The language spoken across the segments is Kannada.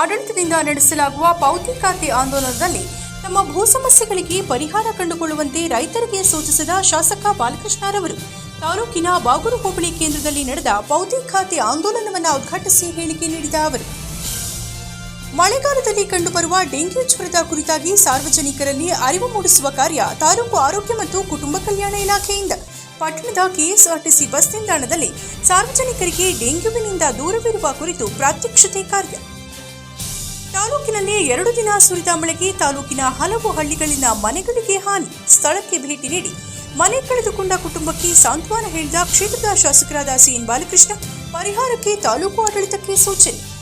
ಆಡಳಿತದಿಂದ ನಡೆಸಲಾಗುವ ಪೌತಿ ಖಾತೆ ಆಂದೋಲನದಲ್ಲಿ ತಮ್ಮ ಭೂ ಸಮಸ್ಯೆಗಳಿಗೆ ಪರಿಹಾರ ಕಂಡುಕೊಳ್ಳುವಂತೆ ರೈತರಿಗೆ ಸೂಚಿಸಿದ ಶಾಸಕ ಬಾಲಕೃಷ್ಣರವರು, ತಾಲೂಕಿನ ಬಾಗೂರು ಹೋಬಳಿ ಕೇಂದ್ರದಲ್ಲಿ ನಡೆದ ಪೌತಿ ಖಾತೆ ಆಂದೋಲನವನ್ನು ಉದ್ಘಾಟಿಸಿ ಹೇಳಿಕೆ ನೀಡಿದ ಅವರು. ಮಳೆಗಾಲದಲ್ಲಿ ಕಂಡುಬರುವ ಡೆಂಗ್ಯೂ ಜ್ವರದ ಕುರಿತಾಗಿ ಸಾರ್ವಜನಿಕರಲ್ಲಿ ಅರಿವು ಮೂಡಿಸುವ ಕಾರ್ಯ ತಾಲೂಕು ಆರೋಗ್ಯ ಮತ್ತು ಕುಟುಂಬ ಕಲ್ಯಾಣ ಇಲಾಖೆಯಿಂದ. ಪಟ್ಟಣದ ಕೆಎಸ್ಆರ್ಟಿಸಿ ಬಸ್ ನಿಲ್ದಾಣದಲ್ಲಿ ಸಾರ್ವಜನಿಕರಿಗೆ ಡೆಂಗ್ಯೂವಿನಿಂದ ದೂರವಿರುವ ಕುರಿತು ಪ್ರಾತ್ಯಕ್ಷತೆ ಕಾರ್ಯ. ತಾಲೂಕಿನಲ್ಲಿ ಎರಡು ದಿನ ಸುರಿದ ಮಳೆಗೆ ತಾಲೂಕಿನ ಹಲವು ಹಳ್ಳಿಗಳಿಂದ ಮನೆಗಳಿಗೆ ಹಾನಿ. ಸ್ಥಳಕ್ಕೆ ಭೇಟಿ ನೀಡಿ ಮನೆ ಕಳೆದುಕೊಂಡ ಕುಟುಂಬಕ್ಕೆ ಸಾಂತ್ವನ ಹೇಳಿದ ಕ್ಷೇತ್ರದ ಶಾಸಕರಾದ ಸಿಎನ್ ಬಾಲಕೃಷ್ಣ. ಪರಿಹಾರಕ್ಕೆ ತಾಲೂಕು ಆಡಳಿತಕ್ಕೆ ಸೂಚನೆ.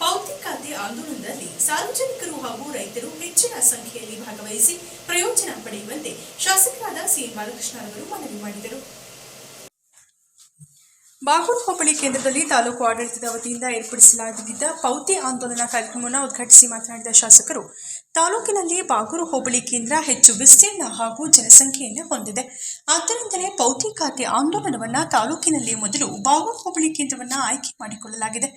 ಪೌತಿ ಖಾತೆ ಆಂದೋಲನದಲ್ಲಿ ಸಾರ್ವಜನಿಕರು ಹಾಗೂ ರೈತರು ಹೆಚ್ಚಿನ ಸಂಖ್ಯೆಯಲ್ಲಿ ಭಾಗವಹಿಸಿ ಪ್ರಯೋಜನ ಪಡೆಯುವಂತೆ ಶಾಸಕರಾದ ಸಿಎಂ ಬಾಲಕೃಷ್ಣ ಅವರು ಮನವಿ ಮಾಡಿದರು. ಬಾಗೂರು ಹೋಬಳಿ ಕೇಂದ್ರದಲ್ಲಿ ತಾಲೂಕು ಆಡಳಿತದ ವತಿಯಿಂದ ಏರ್ಪಡಿಸಲಾಗಿದ್ದ ಪೌತಿ ಆಂದೋಲನ ಕಾರ್ಯಕ್ರಮವನ್ನು ಉದ್ಘಾಟಿಸಿ ಮಾತನಾಡಿದ ಶಾಸಕರು, ತಾಲೂಕಿನಲ್ಲಿ ಬಾಗೂರು ಹೋಬಳಿ ಕೇಂದ್ರ ಹೆಚ್ಚು ವಿಸ್ತೀರ್ಣ ಹಾಗೂ ಜನಸಂಖ್ಯೆಯನ್ನು ಹೊಂದಿದೆ. ಆದ್ದರಿಂದಲೇ ಪೌತಿ ಖಾತೆ ಆಂದೋಲನವನ್ನು ತಾಲೂಕಿನಲ್ಲಿ ಮೊದಲು ಬಾಗೂರು ಹೋಬಳಿ ಕೇಂದ್ರವನ್ನು ಆಯ್ಕೆ ಮಾಡಿಕೊಳ್ಳಲಾಗಿದೆ.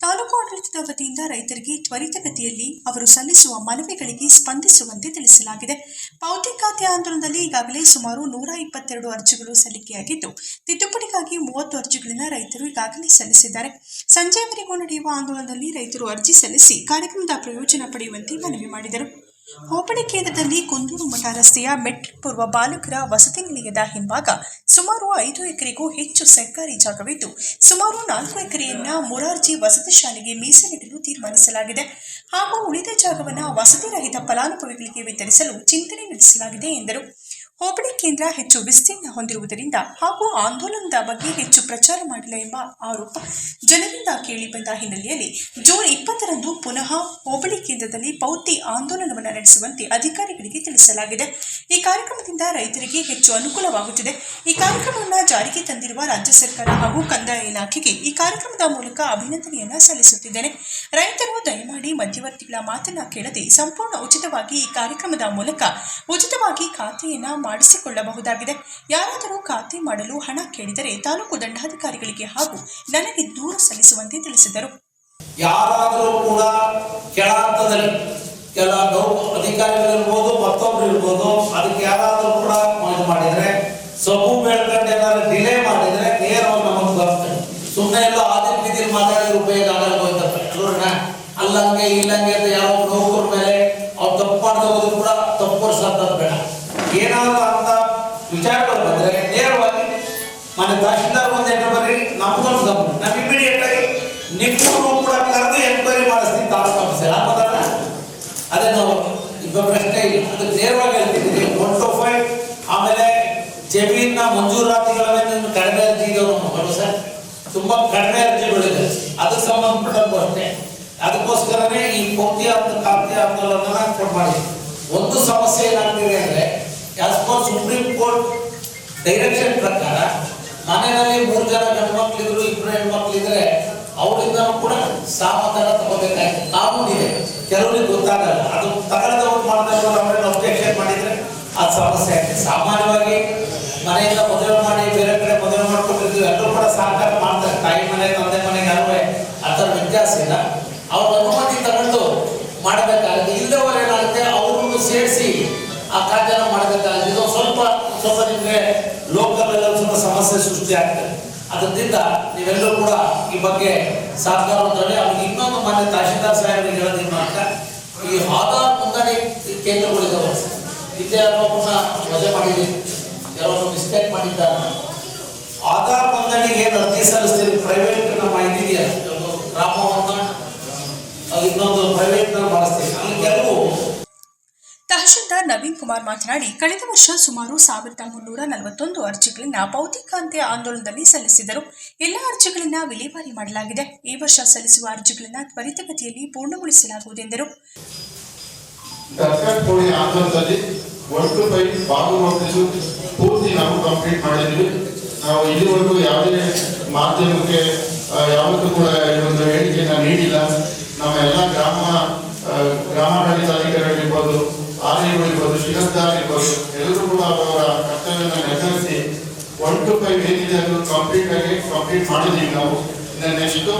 ತಾಲೂಕು ಆಡಳಿತದ ವತಿಯಿಂದ ರೈತರಿಗೆ ತ್ವರಿತಗತಿಯಲ್ಲಿ ಅವರು ಸಲ್ಲಿಸುವ ಮನವಿಗಳಿಗೆ ಸ್ಪಂದಿಸುವಂತೆ ತಿಳಿಸಲಾಗಿದೆ. ಪೌತಿ ಖಾತೆ ಆಂದೋಲನದಲ್ಲಿ ಈಗಾಗಲೇ ಸುಮಾರು ನೂರ ಇಪ್ಪತ್ತೆರಡು ಅರ್ಜಿಗಳು ಸಲ್ಲಿಕೆಯಾಗಿದ್ದು, ತಿದ್ದುಪಡಿಗಾಗಿ ಮೂವತ್ತು ಅರ್ಜಿಗಳನ್ನು ರೈತರು ಈಗಾಗಲೇ ಸಲ್ಲಿಸಿದ್ದಾರೆ. ಸಂಜೆವರೆಗೂ ನಡೆಯುವ ಆಂದೋಲನದಲ್ಲಿ ರೈತರು ಅರ್ಜಿ ಸಲ್ಲಿಸಿ ಕಾರ್ಯಕ್ರಮದ ಪ್ರಯೋಜನ ಪಡೆಯುವಂತೆ ಮನವಿ ಮಾಡಿದರು. ಹೋಬಳಿ ಕೇಂದ್ರದಲ್ಲಿ ಕುಂದೂರು ಮಠ ರಸ್ತೆಯ ಮೆಟ್ರಿಕ್ ಪೂರ್ವ ಬಾಲಕರ ವಸತಿ ನಿಲಯದ ಹಿಂಭಾಗ ಸುಮಾರು ಐದು ಎಕರೆಗೂ ಹೆಚ್ಚು ಸರ್ಕಾರಿ ಜಾಗವಿದ್ದು, ಸುಮಾರು ನಾಲ್ಕು ಎಕರೆಯನ್ನ ಮೊರಾರ್ಜಿ ವಸತಿ ಶಾಲೆಗೆ ಮೀಸಲಿಡಲು ತೀರ್ಮಾನಿಸಲಾಗಿದೆ. ಹಾಗೂ ಉಳಿದ ಜಾಗವನ್ನು ವಸತಿ ರಹಿತ ಫಲಾನುಭವಿಗಳಿಗೆ ವಿತರಿಸಲು ಚಿಂತನೆ ನಡೆಸಲಾಗಿದೆ ಎಂದರು. ಹೋಬಳಿ ಕೇಂದ್ರ ಹೆಚ್ಚು ವಿಸ್ತೀರ್ಣ ಹೊಂದಿರುವುದರಿಂದ ಹಾಗೂ ಆಂದೋಲನದ ಬಗ್ಗೆ ಹೆಚ್ಚು ಪ್ರಚಾರ ಮಾಡಿಲ್ಲ ಎಂಬ ಆರೋಪ ಜನರಿಂದ ಕೇಳಿಬಂದ ಹಿನ್ನೆಲೆಯಲ್ಲಿ ಜೂನ್ ಇಪ್ಪತ್ತರಂದು ಪುನಃ ಹೋಬಳಿ ಕೇಂದ್ರದಲ್ಲಿ ಪೌತಿ ಆಂದೋಲನವನ್ನು ನಡೆಸುವಂತೆ ಅಧಿಕಾರಿಗಳಿಗೆ ತಿಳಿಸಲಾಗಿದೆ. ಈ ಕಾರ್ಯಕ್ರಮದಿಂದ ರೈತರಿಗೆ ಹೆಚ್ಚು ಅನುಕೂಲವಾಗುತ್ತಿದೆ. ಈ ಕಾರ್ಯಕ್ರಮವನ್ನು ಜಾರಿಗೆ ತಂದಿರುವ ರಾಜ್ಯ ಸರ್ಕಾರ ಹಾಗೂ ಕಂದಾಯ ಇಲಾಖೆಗೆ ಈ ಕಾರ್ಯಕ್ರಮದ ಮೂಲಕ ಅಭಿನಂದನೆಯನ್ನು ಸಲ್ಲಿಸುತ್ತಿದ್ದೇನೆ. ರೈತರು ದಯಮಾಡಿ ಮಧ್ಯವರ್ತಿಗಳ ಮಾತನ್ನ ಕೇಳದೆ ಸಂಪೂರ್ಣ ಉಚಿತವಾಗಿ ಈ ಕಾರ್ಯಕ್ರಮದ ಮೂಲಕ ಉಚಿತವಾಗಿ ಖಾತೆಯನ್ನ ಮಾಡಿಸಿಕೊಳ್ಳಬಹುದಾಗಿದೆ. ಯಾರಾದರೂ ಖಾತೆ ಮಾಡಲು ಹಣ ಕೇಳಿದರೆ ತಾಲೂಕು ದಂಡಾಧಿಕಾರಿಗಳಿಗೆ ಹಾಗೂ ನನಗೆ ದೂರು ಸಲ್ಲಿಸುವಂತೆ ತಿಳಿಸಿದರು. ಯಾರಾದರೂ ಕೂಡ ಕೆಳ ಹಂತದಲ್ಲಿ ಕೆಲ ಅಧಿಕಾರಿಗಳಿರ್ಬೋದು ಮತ್ತೊಬ್ರು ಇರ್ಬೋದು, ಅದಕ್ಕೆ ಯಾರಾದರೂ ಕೂಡ ಇದು ಮಾಡಿದರೆ ಸೊಪ್ಪು ಬೆಳ್ಕೊಂಡು ಏನಾದ್ರು ಡಿಲೇ ಮಾಡಿದರೆ ನೇರವಾಗಿ ನಮಗೆ ಬರ್ತದೆ ಸುಮ್ಮನೆ ಎಲ್ಲ ಆದಿಲ್ ಬಿದಿಲ್ ಮಾತಾಡಿದ್ರೆ ಉಪಯೋಗ ಆಗಲ್ಲ ಹೋಯ್ತಪ್ಪ ಅಲ್ಲಂಗೆ ಇಲ್ಲಂಗೆ ಅಂತ ಯಾವ ನೌಕರ ಮೇಲೆ ಅವ್ರು ತಪ್ಪು ಕೂಡ ತಪ್ಪು ಸಾಧ್ಯ ಬೇಡ. ಏನಾದ್ರು ಅಂತ ವಿಚಾರಗಳು ಬಂದ್ರೆ ನೇರವಾಗಿ ಮನೆ ತಹಶೀಲ್ದಾರ್ ಮುಂದೆ ಎಂಟು ಬರ್ರಿ ನಮ್ಗೊಂದು ಗಮನ. ನಾವು ಇಮಿಡಿಯೇಟ್ ಆಗಿ ನಿಮ್ಮನ್ನು ಕೂಡ ಕರೆದು ಎನ್ಕ್ವೈರಿ ಮಾಡಿಸ್ತೀನಿ ತಾಲೂಕು ಆಫೀಸರ್ ಅದೇ ನಾವು ಈಗ ಪ್ರಶ್ನೆ ಇಲ್ಲ. ಅದು ನೇರವಾಗಿ ಹೇಳ್ತಿದ್ದೀನಿ. ಒನ್ ಟು ಫೈವ್ ಆಮೇಲೆ ಜಮೀನ ಮಂಜೂರಾತಿಗಳ ಇನ್ನು ಕಡಿಮೆ ಅರ್ಜಿ ನಮ್ಮ ಮಗಳು ಸರ್? ತುಂಬಾ ಕಡಿಮೆ ಅರ್ಜಿಗಳಿದೆ ಅದಕ್ಕೆ ಸಂಬಂಧಪಟ್ಟಂಗೂ ಅಷ್ಟೇ ಅದಕ್ಕೋಸ್ಕರನೇ ಈ ಪೌತಿ ಅಂತ ಖಾತೆ ಆಂದೋಲನ ಮಾಡಿ ಒಂದು ಸಮಸ್ಯೆ ಏನಾಗ್ತಿದೆ ಅಂದ್ರೆ as per supreme court direction ಪ್ರಕಾರ ಮನೆಯಲ್ಲಿ ಮೂರು ಜನ ಗಂಡು ಮಕ್ಕಳಿದ್ರು ಇಬ್ಬರು ಹೆಣ್ಮಕ್ಳು ಇದ್ರೆ ಅವರಿಂದ ಕೂಡ ಸಾಮತನ ತಗೋಬೇಕಾಯ್ತು. ಕಾನೂನಿದೆ ಕೆಲವರಿಗೆ ಗೊತ್ತಾಗಲ್ಲ. ಅದು ತಗೊಳ್ಳದವ್ರು ಮಾಡಿದವರು ಅವ್ರನ್ನ ಅಬ್ಜೆಕ್ಷನ್ ಮಾಡಿದ್ರೆ ಅದು ಸಮಸ್ಯೆ ಆಯ್ತು. ಸಾಮಾನ್ಯವಾಗಿ ಮನೆಯಿಂದ ಮೊದಲು ಮಾಡಿ ಬೇರೆ ಕಡೆ ಮೊದಲು ಮಾಡ್ಕೊಂಡಿರ್ತೀವಿ ಎಲ್ಲರೂ ಕೂಡ ಸಹಕಾರ ಮಾಡ್ತಾರೆ. ತಾಯಿ ಮನೆ, ತಂದೆ ಮನೆಗೆ ಯಾರು ಅದರ ವ್ಯತ್ಯಾಸ ಇಲ್ಲ. ಅವ್ರ ಅನುಮತಿ ತಗೊಂಡು ಮಾಡಬೇಕಾಗುತ್ತೆ. ಇಲ್ಲದವರು ಏನಾಗುತ್ತೆ, ಅವ್ರನ್ನು ಸೇರಿಸಿ ಆ ಕಾರ್ಯನ ಮಾಡಬೇಕಾಗುತ್ತೆ ಇದು ಸ್ವಲ್ಪ ಸ್ವಲ್ಪ ನಿಮಗೆ ಲೋಕಲ್ ಲೆವೆಲ್ ಸ್ವಲ್ಪ ಸಮಸ್ಯೆ ಸೃಷ್ಟಿ ಆಗ್ತದೆ ಅದರಿಂದ ನೀವೆಲ್ಲರೂ ಕೂಡ ಈ ಬಗ್ಗೆ ತಗೊಳ್ಳಿ ಅವ್ರಿಗೆ ಇನ್ನೊಂದು ಮಾನ್ಯ ತಹಶೀಲ್ದಾರ್ ಸಾಹೇಬರಿಗೆ ಹೇಳೋದು ಮಾತ್ರ, ಈ ಆಧಾರ್ ನೋಂದಣಿ ಕೇಂದ್ರಗಳಿದ್ದಾವೆ ಇದ್ದೇ ಯಾರೊಬ್ಬನ ವಜೆ ಮಾಡಿದ್ದೀನಿ ಯಾರೋ ಮಿಸ್ಟೇಕ್ ಮಾಡಿದ್ದಾರೆ ಆಧಾರ್ ನೋಂದಣಿಗೆ ಏನು ಅರ್ಜಿ ಸಲ್ಲಿಸ್ತೀರಿ? ಪ್ರೈವೇಟ್ ನಮ್ಮ ಇದೆಯಾ? ಗ್ರಾಮವನ್ನು, ಅದು ಇನ್ನೊಂದು ಪ್ರೈವೇಟ್ ಬಳಸ್ತೀವಿ ಅಲ್ಲಿ ಕೆಲವು ತಹಶೀಲ್ದಾರ್ ನವೀನ್ ಕುಮಾರ್ ಮಾತನಾಡಿ, ಕಳೆದ ವರ್ಷ ಸುಮಾರು ಸಾವಿರದ ಮುನ್ನೂರ ನಲವತ್ತೊಂದು ಅರ್ಜಿಗಳನ್ನ ಭೌತಿಕಾಂತ್ಯ ಆಂದೋಲನದಲ್ಲಿ ಸಲ್ಲಿಸಿದರು ಎಲ್ಲ ಅರ್ಜಿಗಳನ್ನ ವಿಲೇವಾರಿ ಮಾಡಲಾಗಿದೆ. ಈ ವರ್ಷ ಸಲ್ಲಿಸುವ ಅರ್ಜಿಗಳನ್ನ ತ್ವರಿತಗತಿಯಲ್ಲಿ ಪೂರ್ಣಗೊಳಿಸಲಾಗುವುದು ಎಂದರು. ನಾವು ಕೂಡ ಒಂದು ನೀಡಿಲ್ಲ. ನಮ್ಮ ಗ್ರಾಮ ಗ್ರಾಮಾಡಳಿತಾಧಿಕಾರಿಗಳಿರ್ಬೋದು ಶಿರಸ್ದಾರ್ ಇರ್ಬೋದು ಎಲ್ಲರೂ ಕೂಡ ಅವರ ಕರ್ತವ್ಯನ ನೆರವೇರಿಸಿ ಒನ್ ಟು ಫೈವ್ ಏನಿದೆ ಅದು ಕಂಪ್ಲೀಟ್ ಆಗಿ ಕಂಪ್ಲೀಟ್ ಮಾಡಿದ್ದೀವಿ ನಾವು ಇನ್ನು ನೆಕ್ಸ್ಟ್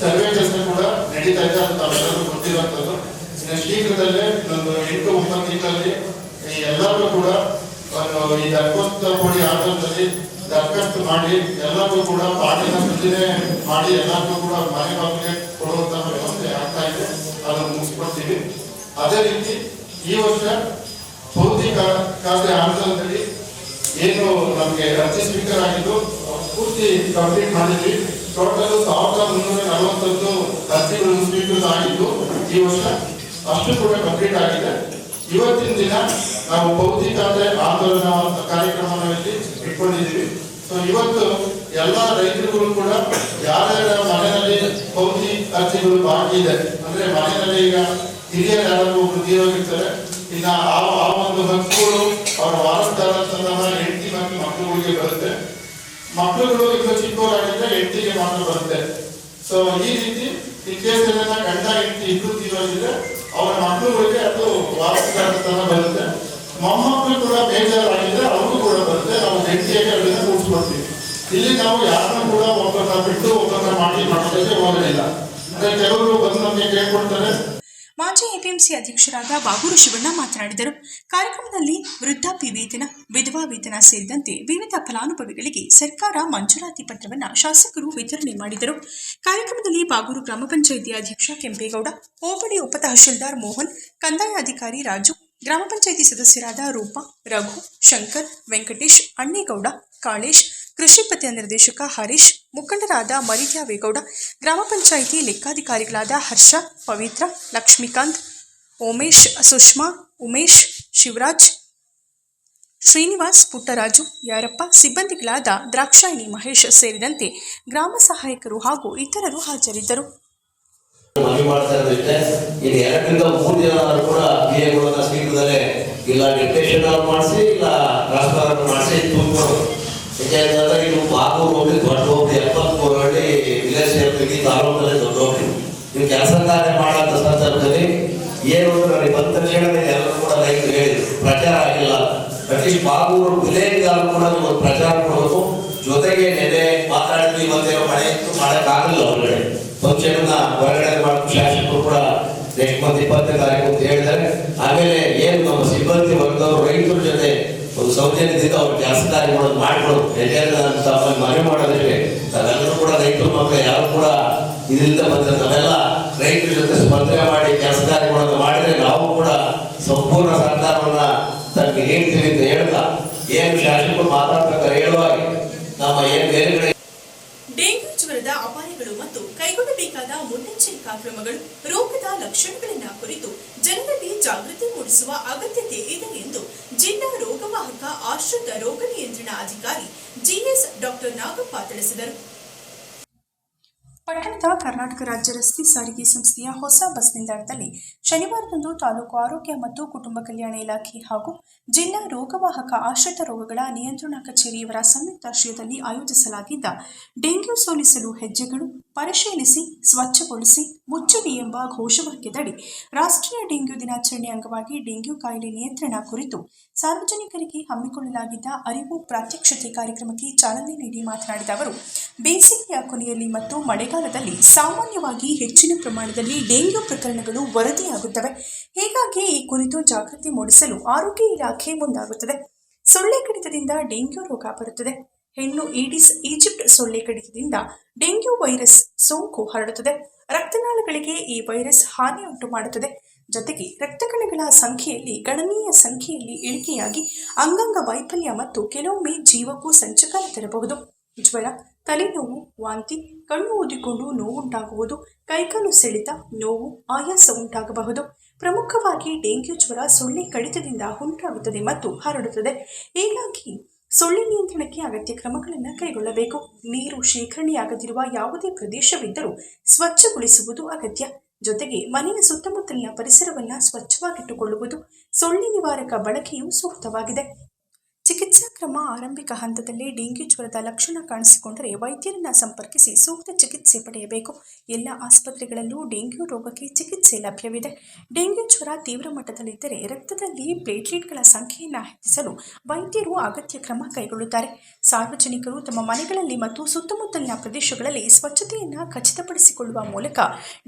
ಸರ್ವೆ ಕೆಲಸ ಕೂಡ ನಡೀತಾ ಇದೆ ಅಂತ ತಾವೆಲ್ಲರೂ ಗೊತ್ತಿರುವಂಥದ್ದು ಇನ್ನು ಶೀಘ್ರದಲ್ಲೇ ಒಂದು ಎಂಟು ಒಂಬತ್ತು ತಿಂಗಳಲ್ಲಿ ಈ ಎಲ್ಲರೂ ಕೂಡ ಈ ದರ್ಖಾಸ್ತುಪಡಿ ಆಧಾರದಲ್ಲಿ ದರ್ಖಾಸ್ತು ಮಾಡಿ ಎಲ್ಲರಿಗೂ ಕೂಡ ಪಾಠನ ಸೂಚನೆ ಮಾಡಿ ಎಲ್ಲರಿಗೂ ಕೂಡ ಮನೆ ಬಾಗಿಲಿಗೆ ಕೊಡುವಂತಹ ವ್ಯವಸ್ಥೆ ಆಗ್ತಾ ಇದೆ ಅದನ್ನು ಮುಗಿಸ್ಕೊಡ್ತೀವಿ ಅದೇ ರೀತಿ ಈ ವರ್ಷ ಭೌತಿಕ ಖಾತೆ ಆಂದೋಲನದಲ್ಲಿ ಏನು ನಮಗೆ ರಾಜ್ಯ ಸ್ಪೀಕರ್ ಆಗಿದ್ದು ಪೂರ್ತಿ ಕಂಪ್ಲೀಟ್ ಮಾಡಿದ್ವಿ. ಟೋಟಲ್ ಸಾವಿರದ ಮುನ್ನೂರ ನಲವತ್ತೊಂದು ಅರ್ಜಿಗಳು ಸ್ವೀಕೃತ ಆಗಿದ್ದು, ಈ ವರ್ಷ ಅಷ್ಟು ಕೂಡ ಕಂಪ್ಲೀಟ್ ಆಗಿದೆ. ಇವತ್ತಿನ ದಿನ ನಾವು ಭೌತಿಕಾತೆ ಆಂದೋಲನ ಕಾರ್ಯಕ್ರಮದಲ್ಲಿ ಇಟ್ಕೊಂಡಿದ್ದೀವಿ. ಸೊ ಇವತ್ತು ಎಲ್ಲ ರೈತರುಗಳು ಕೂಡ ಯಾರ್ಯಾರ ಮನೆಯಲ್ಲಿ ಪೌತಿ ಅರ್ಜಿಗಳು ಬಾಕಿ ಇದೆ, ಅಂದ್ರೆ ಮನೆಯಲ್ಲಿ ಈಗ ಹಿರಿಯರು ಯಾರಾದ್ರೂ ತೀರೋಗಿರ್ತಾರೆ ಇನ್ನ ಆ ಒಂದು ಹಕ್ಕುಗಳು ಅವರ ವಾರಸ್ದಾರ ಮಕ್ಕಳುಗಳಿಗೆ ಬರುತ್ತೆ. ಮಕ್ಕಳುಗಳು ಈಗ ಚಿಕ್ಕವರಾಗಿದ್ರೆ ಹೆಂಡತಿಗೆ ಮಾತ್ರ ಬರುತ್ತೆ. ಸೊ ಈ ರೀತಿ ಇನ್ ಕೇಸ್ ಗಂಡ ಹೆಂಡತಿ ಇಬ್ಬರು ತೀರೋಗಿದ್ರೆ ಅವರ ಮಕ್ಕಳುಗಳಿಗೆ ಅದು ವಾರ್ಷಿಕ ತನ ಬರುತ್ತೆ. ಮೊಮ್ಮಕ್ಕಳು ಕೂಡ ಬೇಜಾರಾಗಿದ್ರೆ ಅವ್ರಿಗೂ ಕೂಡ ಬರುತ್ತೆ. ನಾವು ಹೆಂಡತಿಯಾಗಿ ಅವರಿಂದ ಕೂಡಿಸ್ಕೊಡ್ತೀವಿ ಇಲ್ಲಿ ನಾವು ಯಾರನ್ನೂ ಕೂಡ ಒಬ್ಬರನ್ನ ಬಿಟ್ಟು ಒಬ್ಬರನ್ನ ಮಾಡಿ ಮಾಡೋದಕ್ಕೆ ಹೋಗಲಿಲ್ಲ. ಅಂದ್ರೆ ಕೆಲವರು ಬಂದು ನಮಗೆ ಕೇಳ್ಕೊಡ್ತಾರೆ ಮಾಜಿ ಎಪಿಎಂಸಿ ಅಧ್ಯಕ್ಷರಾದ ಬಾಗೂರು ಶಿವಣ್ಣ ಮಾತನಾಡಿದರು. ಕಾರ್ಯಕ್ರಮದಲ್ಲಿ ವೃದ್ಧಾಪ್ಯ ವೇತನ, ವಿಧವಾ ವೇತನ ಸೇರಿದಂತೆ ವಿವಿಧ ಫಲಾನುಭವಿಗಳಿಗೆ ಸರ್ಕಾರ ಮಂಜೂರಾತಿ ಪತ್ರವನ್ನು ಶಾಸಕರು ವಿತರಣೆ ಮಾಡಿದರು. ಕಾರ್ಯಕ್ರಮದಲ್ಲಿ ಬಾಗೂರು ಗ್ರಾಮ ಪಂಚಾಯಿತಿ ಅಧ್ಯಕ್ಷ ಕೆಂಪೇಗೌಡ, ಹೋಬಳಿ ಉಪತಹಶೀಲ್ದಾರ್ ಮೋಹನ್, ಕಂದಾಯ ಅಧಿಕಾರಿ ರಾಜು, ಗ್ರಾಮ ಪಂಚಾಯಿತಿ ಸದಸ್ಯರಾದ ರೂಪಾ, ರಘು, ಶಂಕರ್, ವೆಂಕಟೇಶ್, ಅಣ್ಣೇಗೌಡ, ಕಾಳೇಶ್ ಕೃಷಿ ಪತ್ತಿನ ನಿರ್ದೇಶಕ ಹರೀಶ್, ಮುಖಂಡರಾದ ಮರಿದ್ಯಾವೇಗೌಡ ಗ್ರಾಮ ಪಂಚಾಯಿತಿ ಲೆಕ್ಕಾಧಿಕಾರಿಗಳಾದ ಹರ್ಷ, ಪವಿತ್ರ, ಲಕ್ಷ್ಮೀಕಾಂತ್, ಉಮೇಶ್, ಸುಷ್ಮಾ, ಉಮೇಶ್, ಶಿವರಾಜ್, ಶ್ರೀನಿವಾಸ್, ಪುಟ್ಟರಾಜು, ಯಾರಪ್ಪ, ಸಿಬ್ಬಂದಿಗಳಾದ ದ್ರಾಕ್ಷಾಯಿಣಿ ಮಹೇಶ್ ಸೇರಿದಂತೆ ಗ್ರಾಮ ಸಹಾಯಕರು ಹಾಗೂ ಇತರರು ಹಾಜರಿದ್ದರು. ಇಲ್ಲ ಮಾಡಿಸಿ ಇಲ್ಲ ಮಾಡಿಸಿ ದೊಡ್ಡ ಹೋಗ್ಲಿ. ನೀವು ಕೆಲಸ ಕಾರ್ಯ ಮಾಡಂತ ಏನು ನನಗೆ ಎಲ್ಲರೂ ಕೂಡ ರೈತರು ಪ್ರಚಾರ ಆಗಿಲ್ಲ. ಅಟ್ಲೀಸ್ಟ್ ಬಾಗೂರು ವಿಲೇಜ್ ಆದ್ರೂ ಕೂಡ ಪ್ರಚಾರ ಕೊಡಬೇಕು. ಜೊತೆಗೆ ನೆನೆ ಮಾತಾಡಿದ್ವಿ ಇವತ್ತೇನೋ ಮಳೆ ಇತ್ತು, ಮಾಡಕ್ಕಾಗಲ್ಲ ಹೊರಗಡೆ. ಫಂಕ್ಷನ್ ಹೊರಗಡೆ ಶಾಸಕರು ಕೂಡ ನೆಕ್ಸ್ಟ್ ಮಂತ್ ತಾರೀಕು ಅಂತ ಹೇಳಿದ್ದಾರೆ. ಆಮೇಲೆ ಏನು ನಮ್ಮ ಸಿಬ್ಬಂದಿ ವರ್ಗದವರು, ರೈತರ ಸೌಜನ್ಯದಿಂದ ಅವ್ರ ಕೆಲಸ ಕಾರ್ಯಗಳನ್ನು ಮಾಡ್ಕೊಡು. ಯಾಕೆಂದ್ರೆ ನಾನು ತಮ್ಮಲ್ಲಿ ಮನವಿ ಮಾಡೋದಿದೆ ನಾವೆಲ್ಲರೂ ಕೂಡ ರೈತರು ಮಕ್ಕಳು, ಯಾರು ಕೂಡ ಇದರಿಂದ ಬಂದ್ರೆ ನಾವೆಲ್ಲ ರೈತರ ಜೊತೆ ಸ್ಪರ್ಧೆ ಮಾಡಿ ಕೆಲಸ ಕಾರ್ಯಗಳನ್ನು ಮಾಡಿದ್ರೆ ನಾವು ಕೂಡ ಸಂಪೂರ್ಣ ಸರ್ಕಾರವನ್ನ ತನಗೆ ಹೇಳ್ತೀವಿ ಅಂತ ಹೇಳ್ತಾ, ಏನು ಶಾಸಕರು ಮಾತಾಡ್ತಾರೆ ಹೇಳುವಾಗ, ನಮ್ಮ ಏನು ಬೇರೆ ಕಡೆ ಡೆಂಗ್ಯೂ ಜ್ವರದ ಅಪಾಯಗಳು ಮತ್ತು ಕೈಗೊಳ್ಳಬೇಕಾದ ಮುನ್ನೆಚ್ಚರಿಕಾ ಕ್ರಮಗಳು ರೋಗದ ಲಕ್ಷಣಗಳನ್ನ ಕುರಿತು ಜನರಲ್ಲಿ ಜಾಗೃತಿ ಮೂಡಿಸುವ ಅಗತ್ಯತೆ ಇದೆ ಎಂದು ಜಿಲ್ಲಾ ರೋಗವಾಹಕ ಆಶ್ರಿತ ರೋಗ ನಿಯಂತ್ರಣ ಅಧಿಕಾರಿ ಜಿಎಸ್ ಡಾಕ್ಟರ್ ನಾಗಪ್ಪ ತಿಳಿಸಿದರು. ಪಟ್ಟಣದ ಕರ್ನಾಟಕ ರಾಜ್ಯ ರಸ್ತೆ ಸಾರಿಗೆ ಸಂಸ್ಥೆಯ ಹೊಸ ಬಸ್ ನಿಲ್ದಾಣದಲ್ಲಿ ಶನಿವಾರದಂದು ತಾಲೂಕು ಆರೋಗ್ಯ ಮತ್ತು ಕುಟುಂಬ ಕಲ್ಯಾಣ ಇಲಾಖೆ ಹಾಗೂ ಜಿಲ್ಲಾ ರೋಗವಾಹಕ ಆಶ್ರಿತ ರೋಗಗಳ ನಿಯಂತ್ರಣ ಕಚೇರಿಯವರ ಸಂಯುಕ್ತಾಶ್ರಯದಲ್ಲಿ ಆಯೋಜಿಸಲಾಗಿದ್ದ ಡೆಂಗ್ಯೂ ಸೋಲಿಸಲು ಹೆಜ್ಜೆಗಳು ಪರಿಶೀಲಿಸಿ, ಸ್ವಚ್ಛಗೊಳಿಸಿ ಮುಚ್ಚಡಿ ಎಂಬ ಘೋಷವಾಕ್ಯದಡಿ ರಾಷ್ಟ್ರೀಯ ಡೆಂಗ್ಯೂ ದಿನಾಚರಣೆ ಅಂಗವಾಗಿ ಡೆಂಗ್ಯೂ ಕಾಯಿಲೆ ನಿಯಂತ್ರಣ ಕುರಿತು ಸಾರ್ವಜನಿಕರಿಗೆ ಹಮ್ಮಿಕೊಳ್ಳಲಾಗಿದ್ದ ಅರಿವು ಪ್ರಾತ್ಯಕ್ಷತೆ ಕಾರ್ಯಕ್ರಮಕ್ಕೆ ಚಾಲನೆ ನೀಡಿ ಮಾತನಾಡಿದ ಅವರು, ಬೇಸಿಗೆಯ ಕೊನೆಯಲ್ಲಿ ಮತ್ತು ಮಳೆಗಾಲದಲ್ಲಿ ಸಾಮಾನ್ಯವಾಗಿ ಹೆಚ್ಚಿನ ಪ್ರಮಾಣದಲ್ಲಿ ಡೆಂಗ್ಯೂ ಪ್ರಕರಣಗಳು ವರದಿಯಾಗುತ್ತವೆ. ಹೀಗಾಗಿ ಈ ಕುರಿತು ಜಾಗೃತಿ ಮೂಡಿಸಲು ಆರೋಗ್ಯ ಇಲಾಖೆ ಮುಂದಾಗುತ್ತದೆ. ಸೊಳ್ಳೆ ಕಡಿತದಿಂದ ಡೆಂಗ್ಯೂ ರೋಗ ಬರುತ್ತದೆ. ಹೆಣ್ಣು ಈಡಿಸ್ ಈಜಿಪ್ಟ್ ಸೊಳ್ಳೆ ಕಡಿತದಿಂದ ಡೆಂಗ್ಯೂ ವೈರಸ್ ಸೋಂಕು ಹರಡುತ್ತದೆ. ರಕ್ತನಾಳಗಳಿಗೆ ಈ ವೈರಸ್ ಹಾನಿ ಉಂಟು ಮಾಡುತ್ತದೆ. ಜೊತೆಗೆ ರಕ್ತಕಣಗಳ ಸಂಖ್ಯೆಯಲ್ಲಿ ಗಣನೀಯ ಸಂಖ್ಯೆಯಲ್ಲಿ ಇಳಿಕೆಯಾಗಿ ಅಂಗಾಂಗ ವೈಫಲ್ಯ ಮತ್ತು ಕೆಲವೊಮ್ಮೆ ಜೀವಕ್ಕೂ ಸಂಚಕಾರ ತರಬಹುದು. ಜ್ವರ ತಲೆನೋವು, ವಾಂತಿ, ಕಣ್ಣು ಊದಿಕೊಂಡು ನೋವುಂಟಾಗುವುದು, ಕೈಕಾಲು ಸೆಳೆತ, ನೋವು, ಆಯಾಸ ಉಂಟಾಗಬಹುದು. ಪ್ರಮುಖವಾಗಿ ಡೆಂಗ್ಯೂ ಜ್ವರ, ಸೊಳ್ಳೆ ಕಡಿತದಿಂದ ಉಂಟಾಗುತ್ತದೆ ಮತ್ತು ಹರಡುತ್ತದೆ. ಹೀಗಾಗಿ ಸೊಳ್ಳೆ ನಿಯಂತ್ರಣಕ್ಕೆ ಅಗತ್ಯ ಕ್ರಮಗಳನ್ನು ಕೈಗೊಳ್ಳಬೇಕು. ನೀರು ಶೇಖರಣೆಯಾಗದಿರುವ ಯಾವುದೇ ಪ್ರದೇಶವಿದ್ದರೂ ಸ್ವಚ್ಛಗೊಳಿಸುವುದು ಅಗತ್ಯ. ಜೊತೆಗೆ ಮನೆಯ ಸುತ್ತಮುತ್ತಲಿನ ಪರಿಸರವನ್ನು ಸ್ವಚ್ಛವಾಗಿಟ್ಟುಕೊಳ್ಳುವುದು ಸೊಳ್ಳೆ ನಿವಾರಕ ಬಳಕೆಯು ಸೂಕ್ತವಾಗಿದೆ. ಚಿಕಿತ್ಸಾ ಕ್ರಮ ಆರಂಭಿಕ ಹಂತದಲ್ಲಿ ಡೆಂಗ್ಯೂ ಜ್ವರದ ಲಕ್ಷಣ ಕಾಣಿಸಿಕೊಂಡರೆ ವೈದ್ಯರನ್ನ ಸಂಪರ್ಕಿಸಿ ಸೂಕ್ತ ಚಿಕಿತ್ಸೆ ಪಡೆಯಬೇಕು. ಎಲ್ಲ ಆಸ್ಪತ್ರೆಗಳಲ್ಲೂ ಡೆಂಗ್ಯು ರೋಗಕ್ಕೆ ಚಿಕಿತ್ಸೆ ಲಭ್ಯವಿದೆ. ಡೆಂಗ್ಯು ಜ್ವರ ತೀವ್ರ ಮಟ್ಟದಲ್ಲಿದ್ದರೆ ರಕ್ತದಲ್ಲಿ ಪ್ಲೇಟ್ಲೆಟ್ಗಳ ಸಂಖ್ಯೆಯನ್ನು ಹೆಚ್ಚಿಸಲು ವೈದ್ಯರು ಅಗತ್ಯ ಕ್ರಮ ಕೈಗೊಳ್ಳುತ್ತಾರೆ. ಸಾರ್ವಜನಿಕರು ತಮ್ಮ ಮನೆಗಳಲ್ಲಿ ಮತ್ತು ಸುತ್ತಮುತ್ತಲಿನ ಪ್ರದೇಶಗಳಲ್ಲಿ ಸ್ವಚ್ಛತೆಯನ್ನು ಖಚಿತಪಡಿಸಿಕೊಳ್ಳುವ ಮೂಲಕ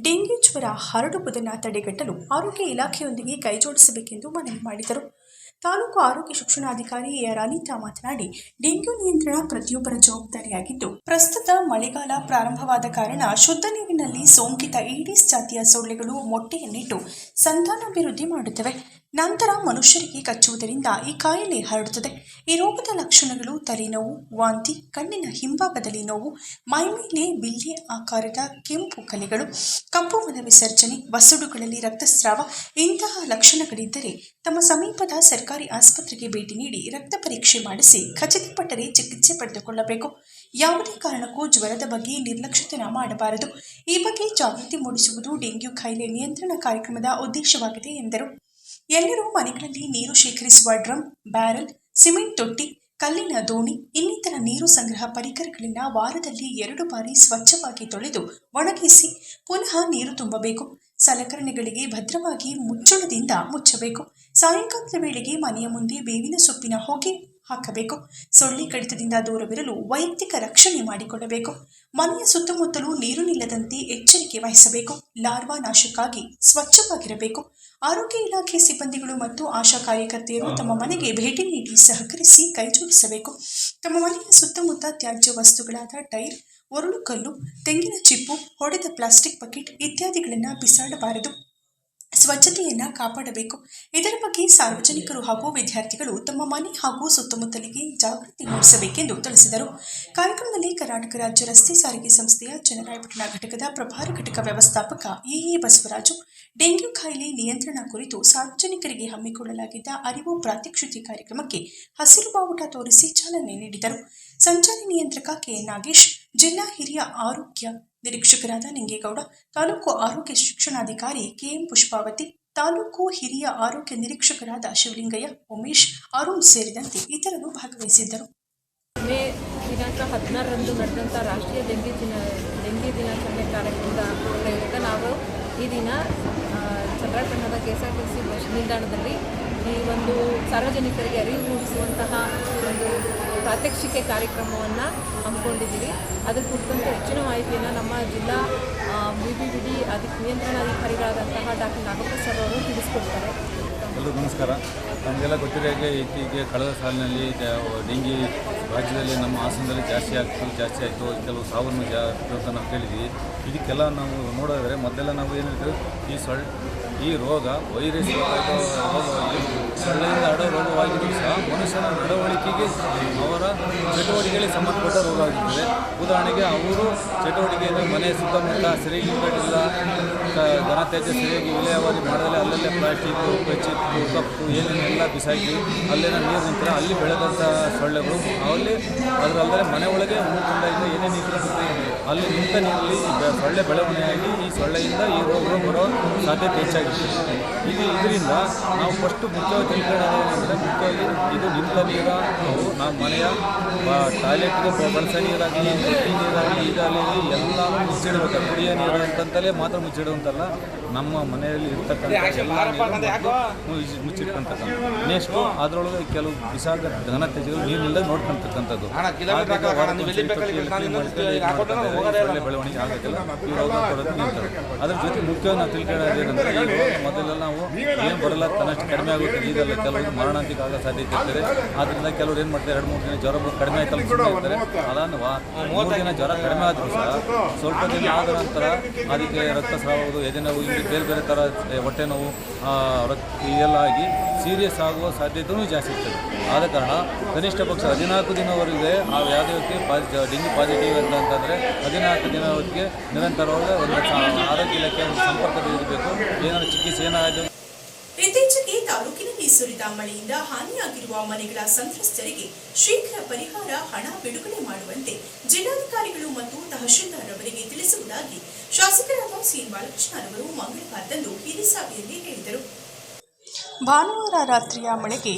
ಡೆಂಗ್ಯೂ ಜ್ವರ ಹರಡುವುದನ್ನು ತಡೆಗಟ್ಟಲು ಆರೋಗ್ಯ ಇಲಾಖೆಯೊಂದಿಗೆ ಕೈಜೋಡಿಸಬೇಕೆಂದು ಮನವಿ ಮಾಡಿದರು. ತಾಲೂಕು ಆರೋಗ್ಯ ಶಿಕ್ಷಣಾಧಿಕಾರಿ ಎಆರ್ ಅನಿತಾ ಮಾತನಾಡಿ, ಡೆಂಗ್ಯೂ ನಿಯಂತ್ರಣ ಪ್ರತಿಯೊಬ್ಬರ ಜವಾಬ್ದಾರಿಯಾಗಿದ್ದು, ಪ್ರಸ್ತುತ ಮಳೆಗಾಲ ಪ್ರಾರಂಭವಾದ ಕಾರಣ ಶುದ್ಧ ನೀರಿನಲ್ಲಿ ಸೋಂಕಿತ ಈಡಿಸ್ ಜಾತಿಯ ಸೊಳ್ಳೆಗಳು ಮೊಟ್ಟೆಯನ್ನಿಟ್ಟು ಸಂತಾನಾಭಿವೃದ್ಧಿ ಮಾಡುತ್ತವೆ. ನಂತರ ಮನುಷ್ಯರಿಗೆ ಕಚ್ಚುವುದರಿಂದ ಈ ಕಾಯಿಲೆ ಹರಡುತ್ತದೆ. ಈ ರೋಗದ ಲಕ್ಷಣಗಳು ತಲೆನೋವು, ವಾಂತಿ, ಕಣ್ಣಿನ ಹಿಂಭಾಗದಲ್ಲಿ ನೋವು ಮೈಮೇಲೆ ಬಿಲ್ಲೆ ಆಕಾರದ ಕೆಂಪು ಕಲೆಗಳು, ಕಪ್ಪು ಮಲ ವಿಸರ್ಜನೆ, ವಸಡುಗಳಲ್ಲಿ ರಕ್ತಸ್ರಾವ, ಇಂತಹ ಲಕ್ಷಣಗಳಿದ್ದರೆ ತಮ್ಮ ಸಮೀಪದ ಸರ್ಕಾರಿ ಆಸ್ಪತ್ರೆಗೆ ಭೇಟಿ ನೀಡಿ ರಕ್ತ ಪರೀಕ್ಷೆ ಮಾಡಿಸಿ ಖಚಿತಪಟ್ಟರೆ ಚಿಕಿತ್ಸೆ ಪಡೆದುಕೊಳ್ಳಬೇಕು. ಯಾವುದೇ ಕಾರಣಕ್ಕೂ ಜ್ವರದ ಬಗ್ಗೆ ನಿರ್ಲಕ್ಷ್ಯತನ ಮಾಡಬಾರದು. ಈ ಬಗ್ಗೆ ಜಾಗೃತಿ ಮೂಡಿಸುವುದು ಡೆಂಗ್ಯೂ ಕಾಯಿಲೆ ನಿಯಂತ್ರಣ ಕಾರ್ಯಕ್ರಮದ ಉದ್ದೇಶವಾಗಿದೆ ಎಂದರು. ಎಲ್ಲರೂ ಮನೆಗಳಲ್ಲಿ ನೀರು ಶೇಖರಿಸುವ ಡ್ರಮ್, ಬ್ಯಾರಲ್, ಸಿಮೆಂಟ್ ತೊಟ್ಟಿ, ಕಲ್ಲಿನ ದೋಣಿ, ಇನ್ನಿತರ ನೀರು ಸಂಗ್ರಹ ಪರಿಕರಗಳನ್ನು ವಾರದಲ್ಲಿ ಎರಡು ಬಾರಿ ಸ್ವಚ್ಛವಾಗಿ ತೊಳೆದು ಒಣಗಿಸಿ ಪುನಃ ನೀರು ತುಂಬಬೇಕು. ಸಲಕರಣೆಗಳಿಗೆ ಭದ್ರವಾಗಿ ಮುಚ್ಚಳದಿಂದ ಮುಚ್ಚಬೇಕು. ಸಾಯಂಕಾಲದ ವೇಳೆಗೆ ಮನೆಯ ಮುಂದೆ ಬೇವಿನ ಸೊಪ್ಪಿನ ಹೊಗೆ ಹಾಕಬೇಕು. ಸೊಳ್ಳೆ ಕಡಿತದಿಂದ ದೂರವಿರಲು ವೈಯಕ್ತಿಕ ರಕ್ಷಣೆ ಮಾಡಿಕೊಳ್ಳಬೇಕು. ಮನೆಯ ಸುತ್ತಮುತ್ತಲೂ ನೀರು ನಿಲ್ಲದಂತೆ ಎಚ್ಚರಿಕೆ ವಹಿಸಬೇಕು. ಲಾರ್ವಾ ನಾಶಕ್ಕಾಗಿ ಸ್ವಚ್ಛವಾಗಿರಬೇಕು. ಆರೋಗ್ಯ ಇಲಾಖೆ ಸಿಬ್ಬಂದಿಗಳು ಮತ್ತು ಆಶಾ ಕಾರ್ಯಕರ್ತೆಯರು ತಮ್ಮ ಮನೆಗೆ ಭೇಟಿ ನೀಡಿ ಸಹಕರಿಸಿ ಕೈಜೋಡಿಸಬೇಕು ತಮ್ಮ ಮನೆಯ ಸುತ್ತಮುತ್ತ ತ್ಯಾಜ್ಯ ವಸ್ತುಗಳಾದ ಟೈರ್ ಒರಳುಕಲ್ಲು ತೆಂಗಿನ ಚಿಪ್ಪು ಹೊಡೆದ ಪ್ಲಾಸ್ಟಿಕ್ ಬಕೆಟ್ ಇತ್ಯಾದಿಗಳನ್ನು ಬಿಸಾಡಬಾರದು. ಸ್ವಚ್ಛತೆಯನ್ನು ಕಾಪಾಡಬೇಕು. ಇದರ ಬಗ್ಗೆ ಸಾರ್ವಜನಿಕರು ಹಾಗೂ ವಿದ್ಯಾರ್ಥಿಗಳು ತಮ್ಮ ಮನೆ ಹಾಗೂ ಸುತ್ತಮುತ್ತಲಿಗೆ ಜಾಗೃತಿ ಮೂಡಿಸಬೇಕೆಂದು ತಿಳಿಸಿದರು. ಕಾರ್ಯಕ್ರಮದಲ್ಲಿ ಕರ್ನಾಟಕ ರಾಜ್ಯ ರಸ್ತೆ ಸಾರಿಗೆ ಸಂಸ್ಥೆಯ ಚನ್ನರಾಯಪಟ್ಟಣ ಘಟಕದ ಪ್ರಭಾರ ಘಟಕ ವ್ಯವಸ್ಥಾಪಕ ಎಇ ಬಸವರಾಜು, ಡೆಂಗ್ಯೂ ಕಾಯಿಲೆ ನಿಯಂತ್ರಣ ಕುರಿತು ಸಾರ್ವಜನಿಕರಿಗೆ ಹಮ್ಮಿಕೊಳ್ಳಲಾಗಿದ್ದ ಅರಿವು ಪ್ರಾತ್ಯಕ್ಷಿತೆ ಕಾರ್ಯಕ್ರಮಕ್ಕೆ ಹಸಿರು ಬಾವುಟ ತೋರಿಸಿ ಚಾಲನೆ ನೀಡಿದರು. ಸಂಚಾರಿ ನಿಯಂತ್ರಕ ಕೆಎನ್ ನಾಗೇಶ್, ಜಿಲ್ಲಾ ಹಿರಿಯ ಆರೋಗ್ಯ ನಿರೀಕ್ಷಕರಾದ ನಿಂಗೇಗೌಡ ತಾಲೂಕು ಆರೋಗ್ಯ ಶಿಕ್ಷಣಾಧಿಕಾರಿ ಕೆಎಂ ಪುಷ್ಪಾವತಿ ತಾಲೂಕು ಹಿರಿಯ ಆರೋಗ್ಯ ನಿರೀಕ್ಷಕರಾದ ಶಿವಲಿಂಗಯ್ಯ ಉಮೇಶ್ ಅರುಣ್ ಸೇರಿದಂತೆ ಇತರರು ಭಾಗವಹಿಸಿದ್ದರು. ಮೇ ದಿನಾಂಕ ಹದಿನಾರರಂದು ನಡೆದಂಥ ರಾಷ್ಟ್ರೀಯ ಡೆಂಗಿ ದಿನ ಡೆಂಗಿ ದಿನಾಚರಣೆ ಕಾರ್ಯಕ್ರಮದ ಪ್ರಯುಕ್ತ ನಾವು ಈ ದಿನ ಆ, ಕೆಎಸ್ಆರ್ಟಿಸಿ ಬಸ್ ನಿಲ್ದಾಣದಲ್ಲಿ ಈ ಒಂದು ಸಾರ್ವಜನಿಕರಿಗೆ ಅರಿವು ಮೂಡಿಸುವಂತಹ ಒಂದು ಪ್ರಾತ್ಯಕ್ಷಿಕೆ ಕಾರ್ಯಕ್ರಮವನ್ನು ಹಮ್ಮಿಕೊಂಡಿದ್ದೀವಿ. ಅದರ ಕುರಿತಂತೆ ಹೆಚ್ಚಿನ ಮಾಹಿತಿಯನ್ನು ನಮ್ಮ ಜಿಲ್ಲಾ ಬಿ ಬಿ ಡಿ ಅಧಿಕ ನಿಯಂತ್ರಣಾಧಿಕಾರಿಗಳಾದಂತಹ ಡಾಕ್ಟರ್ ನಾಗಪ್ಪ ಸರ್ ಅವರು ತಿಳಿಸ್ಕೊಡ್ತಾರೆ. ಎಲ್ಲರಿಗೂ ನಮಸ್ಕಾರ. ನಮಗೆಲ್ಲ ಗೊತ್ತಿರೋ ಹಾಗೆ ಇತ್ತೀಚೆಗೆ ಕಳೆದ ಸಾಲಿನಲ್ಲಿ ಡೆಂಗಿ ರಾಜ್ಯದಲ್ಲಿ ನಮ್ಮ ಹಾಸನದಲ್ಲಿ ಜಾಸ್ತಿ ಆಗ್ತು ಜಾಸ್ತಿ ಆಯಿತು. ಕೆಲವು ಸಾವನ್ನು ಜಾ, ಅಂತ ನಾವು ಕೇಳಿದ್ವಿ. ಇದಕ್ಕೆಲ್ಲ ನಾವು ನೋಡಿದ್ರೆ ಮೊದಲೆಲ್ಲ ನಾವು ಏನು ಹೇಳ್ತೀವಿ ಈ ಸೊಳ್ಳೆ ಈ ರೋಗ ವೈರಸ್ ರೋಗವಾಗಿ ಸೊಳ್ಳೆಯಿಂದ ಹರಡೋ ರೋಗವಾಗಿದ್ದರೂ ಸಹ ಮನುಷ್ಯನ ನಡವಳಿಕೆಗೆ ಅವರ ಚಟುವಟಿಕೆಗಳಿಗೆ ಸಂಬಂಧಪಟ್ಟ ರೋಗ ಆಗಿರ್ತದೆ ಉದಾಹರಣೆಗೆ ಅವರು ಚಟುವಟಿಕೆಯಲ್ಲಿ ಮನೆ ಸುತ್ತಮುತ್ತ ಸರಿಯಾಗಿ ಇಡೋದಿಲ್ಲ ಕ- ಘನತ್ಯಾಜ್ಯ ಸರಿಯಾಗಿ ವಿಲೇವಾರಿ ಮಾಡದಲ್ಲೇ ಅಲ್ಲಲ್ಲೇ ಪ್ಲಾಸ್ಟಿಕ್ ಕಚ್ಚಿತ್ತು ಕಪ್ಪು ಏನೇನೆಲ್ಲ ಬಿಸಾಕಿ ಅಲ್ಲೇನ ನೀರು ನಿಂತರೆ ಅಲ್ಲಿ ಬೆಳೆದಂಥ ಸೊಳ್ಳೆಗಳು ಅಲ್ಲಿ ಅದರಲ್ಲದೆ ಮನೆ ಒಳಗೆ ಉಳ್ಕೊಂಡಾಗ ಏನೇ ನೀರು ಅಲ್ಲಿ ನಿಂತ ನೀರಲ್ಲಿ ಸೊಳ್ಳೆ ಬೆಳವಣಿಗೆಯಾಗಿ ಈ ಸೊಳ್ಳೆಯಿಂದ ಈ ರೋಗಗಳು ಬರೋ ಸಾಧ್ಯತೆ ಹೆಚ್ಚಾಗಿರ್ತದೆ ಇದು ಇದರಿಂದ ನಾವು ಫಸ್ಟು ಮುಖ್ಯವಾಗಿ ಮುಖ್ಯವಾಗಿ ಇದು ನಿಂತ ನೀರ ನಾವು ನಮ್ಮ ಮನೆಯ ಟಾಯ್ಲೆಟ್ಗೆ ಬಳಸೋ ನೀರಾಗಲಿ ತೊಟ್ಟಿ ನೀರಾಗಲಿ ಇದಾಗಲಿ ಎಲ್ಲ ಮುಚ್ಚಿಡಬೇಕು. ಕುಡಿಯೋ ನೀರು ಅಂತಂತಲೇ ಮಾತ್ರ ಮುಚ್ಚಿಡುವಂತಲ್ಲ. ನಮ್ಮ ಮನೆಯಲ್ಲಿ ಇರ್ತಕ್ಕಂಥ ಎಲ್ಲ ಮುಚ್ಚಿಟ್ಕೊಂತಕ್ಕ ನೆಕ್ಸ್ಟು ಅದರೊಳಗೆ ಕೆಲವು ಬಿಸಾಕ ಘನ ತ್ಯಾಜ್ಯಗಳು ನೀರಿನಿಂದ ನೋಡ್ಕೊಂತಕ್ಕಂಥದ್ದು. ಬೆಳವಣಿಗೆ ಆಗೋದಿಲ್ಲ ಈ ರೋಗ ಬರೋದು ನಿಂತದೆ ಅದ್ರ ಜೊತೆ ಮುಖ್ಯವಾಗಿ ನಾವು ತಿಳ್ಕೊಳ್ಳೋದು ಏನಂದ್ರೆ ಮೊದಲೆಲ್ಲ ನಾವು ಏನು ಬರಲ್ಲ ತನ್ನಷ್ಟು ಕಡಿಮೆ ಆಗುತ್ತೆ ಇದೆಲ್ಲ ಕೆಲವರು ಮರಣಾಂತಿಕ ಆಗೋ ಸಾಧ್ಯತೆ ಇರ್ತದೆ. ಆದ್ದರಿಂದ ಕೆಲವರು ಏನು ಮಾಡ್ತಾರೆ? ಎರಡು, ಮೂರು ದಿನ ಜ್ವರ ಕಡಿಮೆ ಆಯ್ತಲ್ಲ ಇರ್ತಾರೆ. ಅದನ್ನು ಮೂರು ದಿನ ಜ್ವರ ಕಡಿಮೆ ಆದರೂ ಸಹ ಸ್ವಲ್ಪ ದಿನ ಆದ ನಂತರ ಅದಕ್ಕೆ ರಕ್ತಸ್ರಾವದು ಎದೆ ನೋವು ಇಲ್ಲಿ ಬೇರೆ ಬೇರೆ ಥರ ಹೊಟ್ಟೆ ನೋವು ರಕ್ತ ಇದೆಲ್ಲ ಆಗಿ ಸೀರಿಯಸ್ ಆಗುವ ಸಾಧ್ಯತೆಯೂ ಜಾಸ್ತಿ ಇರ್ತದೆ. ಆದ ಕಾರಣ ಕನಿಷ್ಠ ಪಕ್ಷ ಹದಿನಾಲ್ಕು ದಿನವರೆಗೆ ಆ ಯಾವುದೇ ವ್ಯಕ್ತಿ ಡೆಂಗ್ಯೂ ಡೆಂಗಿ ಪಾಸಿಟಿವ್ ಅಂತ ಅಂತಂದರೆ ಹದಿನಾಲ್ಕು ದಿನವರೆಗೆ ನಿರಂತರವಾಗಿ ಒಂದು ಆರೋಗ್ಯ ಇಲಾಖೆ ಸಂಪರ್ಕದಲ್ಲಿ ಇರಬೇಕು. ಏನಾದರೂ ಚಿಕಿತ್ಸೆ ಏನಾದರೂ ಸುರಿದ ಮಳೆಯಿಂದ ಹಾನಿಯಾಗಿರುವ ಮನೆಗಳ ಸಂತ್ರಸ್ತರಿಗೆ ಶೀಘ್ರ ಪರಿಹಾರ ಹಣ ಬಿಡುಗಡೆ ಮಾಡುವಂತೆ ಜಿಲ್ಲಾಧಿಕಾರಿಗಳು ಮತ್ತು ತಹಶೀಲ್ದಾರ್ ಅವರಿಗೆ ತಿಳಿಸುವುದಾಗಿ ಶಾಸಕರಾದ ಸಿ ಬಾಲಕೃಷ್ಣರವರು ಮಂಗಳವಾರದಂದು ಹಿರಿಸಭೆಯಲ್ಲಿ ಹೇಳಿದರು. ಭಾನುವಾರ ರಾತ್ರಿಯ ಮಳೆಗೆ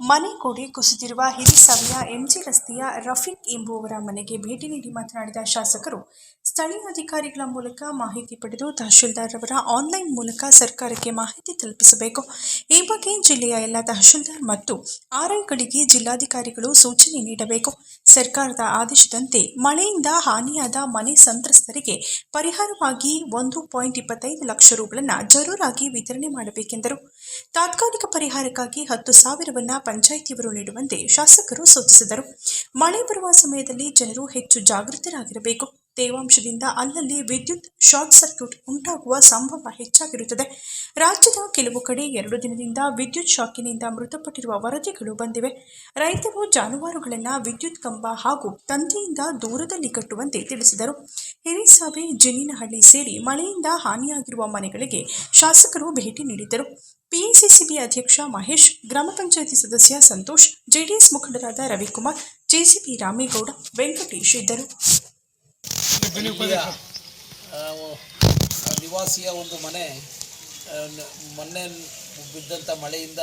ಮನೆ ಕೋಡೆ ಕುಸಿದಿರುವ ಹಿರಿಸವಿಯ ಎಂಜಿ ರಸ್ತೆಯ ರಫೀಕ್ ಎಂಬುವವರ ಮನೆಗೆ ಭೇಟಿ ನೀಡಿ ಮಾತನಾಡಿದ ಶಾಸಕರು, ಸ್ಥಳೀಯ ಅಧಿಕಾರಿಗಳ ಮೂಲಕ ಮಾಹಿತಿ ಪಡೆದು ತಹಶೀಲ್ದಾರ್ ಅವರ ಆನ್ಲೈನ್ ಮೂಲಕ ಸರ್ಕಾರಕ್ಕೆ ಮಾಹಿತಿ ತಲುಪಿಸಬೇಕು. ಈ ಬಗ್ಗೆ ಜಿಲ್ಲೆಯ ಎಲ್ಲ ತಹಶೀಲ್ದಾರ್ ಮತ್ತು ಆರ್ಐಗಳಿಗೆ ಜಿಲ್ಲಾಧಿಕಾರಿಗಳು ಸೂಚನೆ ನೀಡಬೇಕು. ಸರ್ಕಾರದ ಆದೇಶದಂತೆ ಮಳೆಯಿಂದ ಹಾನಿಯಾದ ಮನೆ ಸಂತ್ರಸ್ತರಿಗೆ ಪರಿಹಾರವಾಗಿ ಒಂದು ಪಾಯಿಂಟ್ ಇಪ್ಪತ್ತೈದು ಲಕ್ಷ ರುಗಳನ್ನು ಜರೂರಾಗಿ ವಿತರಣೆ ಮಾಡಬೇಕೆಂದರು. ತಾತ್ಕಾಲಿಕ ಪರಿಹಾರಕ್ಕಾಗಿ ಹತ್ತು ಸಾವಿರವನ್ನ ಪಂಚಾಯಿತಿಯವರು ನೀಡುವಂತೆ ಶಾಸಕರು ಸೂಚಿಸಿದರು. ಮಳೆ ಬರುವ ಸಮಯದಲ್ಲಿ ಜನರು ಹೆಚ್ಚು ಜಾಗೃತರಾಗಿರಬೇಕು. ತೇವಾಂಶದಿಂದ ಅಲ್ಲಲ್ಲಿ ವಿದ್ಯುತ್ ಶಾರ್ಟ್ ಸರ್ಕ್ಯೂಟ್ ಉಂಟಾಗುವ ಸಂಭವ ಹೆಚ್ಚಾಗಿರುತ್ತದೆ. ರಾಜ್ಯದ ಕೆಲವು ಕಡೆ ಎರಡು ದಿನದಿಂದ ವಿದ್ಯುತ್ ಶಾಕಿನಿಂದ ಮೃತಪಟ್ಟಿರುವ ವರದಿಗಳು ಬಂದಿವೆ. ರೈತರು ಜಾನುವಾರುಗಳನ್ನು ವಿದ್ಯುತ್ ಕಂಬ ಹಾಗೂ ತಂತಿಯಿಂದ ದೂರದಲ್ಲಿ ಕಟ್ಟುವಂತೆ ತಿಳಿಸಿದರು. ಹಿರಿಸಾವೆ ಜಿನ್ನಿನಹಳ್ಳಿ ಸೇರಿ ಮಳೆಯಿಂದ ಹಾನಿಯಾಗಿರುವ ಮನೆಗಳಿಗೆ ಶಾಸಕರು ಭೇಟಿ ನೀಡಿದ್ದರು. ಪಿಎಸಿಸಿಬಿ ಅಧ್ಯಕ್ಷ ಮಹೇಶ್, ಗ್ರಾಮ ಪಂಚಾಯಿತಿ ಸದಸ್ಯ ಸಂತೋಷ್, ಜೆಡಿಎಸ್ ಮುಖಂಡರಾದ ರವಿಕುಮಾರ್ ಜೆಸಿಪಿ ರಾಮೇಗೌಡ, ವೆಂಕಟೇಶ್ ಇದ್ದರು. ನಿವಾಸಿಯ ಒಂದು ಮನೆ ಮೊನ್ನೆ ಬಿದ್ದಂಥ ಮಳೆಯಿಂದ